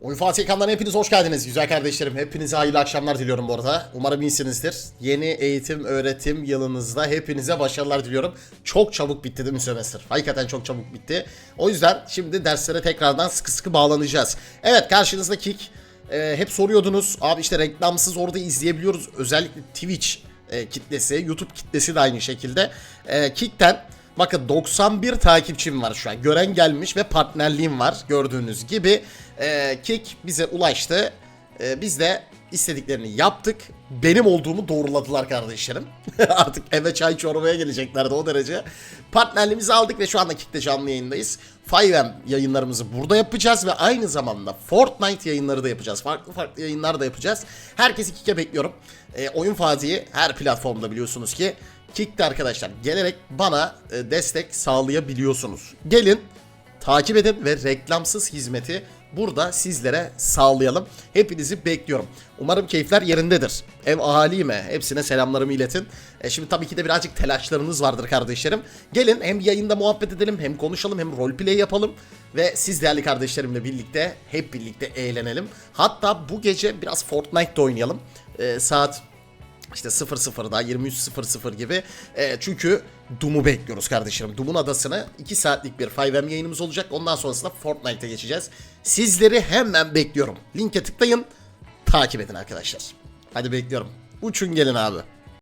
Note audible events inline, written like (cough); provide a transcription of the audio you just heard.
Oyun Fatih ekranlarına hepiniz hoş geldiniz güzel kardeşlerim. Hepinize hayırlı akşamlar diliyorum bu arada. Umarım iyisinizdir. Yeni eğitim öğretim yılınızda hepinize başarılar diliyorum. Çok çabuk bitti değil mi sömestr? Hakikaten çok çabuk bitti. O yüzden şimdi derslere tekrardan sıkı sıkı bağlanacağız. Evet karşınızda Kik. Ee, hep soruyordunuz abi işte reklamsız orada izleyebiliyoruz. Özellikle Twitch e, kitlesi, YouTube kitlesi de aynı şekilde. E, Kik'ten Bakın 91 takipçim var şu an. Gören gelmiş ve partnerliğim var gördüğünüz gibi. Ee, Kik bize ulaştı. Ee, biz de istediklerini yaptık. Benim olduğumu doğruladılar kardeşlerim. (laughs) Artık eve çay çorbaya geleceklerdi o derece. Partnerliğimizi aldık ve şu anda Kik'te canlı yayındayız. 5M yayınlarımızı burada yapacağız ve aynı zamanda Fortnite yayınları da yapacağız. Farklı farklı yayınlar da yapacağız. Herkesi Kik'e bekliyorum. Ee, oyun Fatih'i her platformda biliyorsunuz ki Kick'te arkadaşlar gelerek bana e, destek sağlayabiliyorsunuz. Gelin takip edin ve reklamsız hizmeti burada sizlere sağlayalım. Hepinizi bekliyorum. Umarım keyifler yerindedir. Ev ahalime hepsine selamlarımı iletin. E şimdi tabii ki de birazcık telaşlarınız vardır kardeşlerim. Gelin hem yayında muhabbet edelim hem konuşalım hem roleplay yapalım. Ve siz değerli kardeşlerimle birlikte hep birlikte eğlenelim. Hatta bu gece biraz Fortnite'da oynayalım. E, saat işte 00'da 23.00 gibi. E, çünkü Doom'u bekliyoruz kardeşlerim. Doom'un adasını 2 saatlik bir 5M yayınımız olacak. Ondan sonrasında Fortnite'a geçeceğiz. Sizleri hemen bekliyorum. Linke tıklayın. Takip edin arkadaşlar. Hadi bekliyorum. Uçun gelin abi.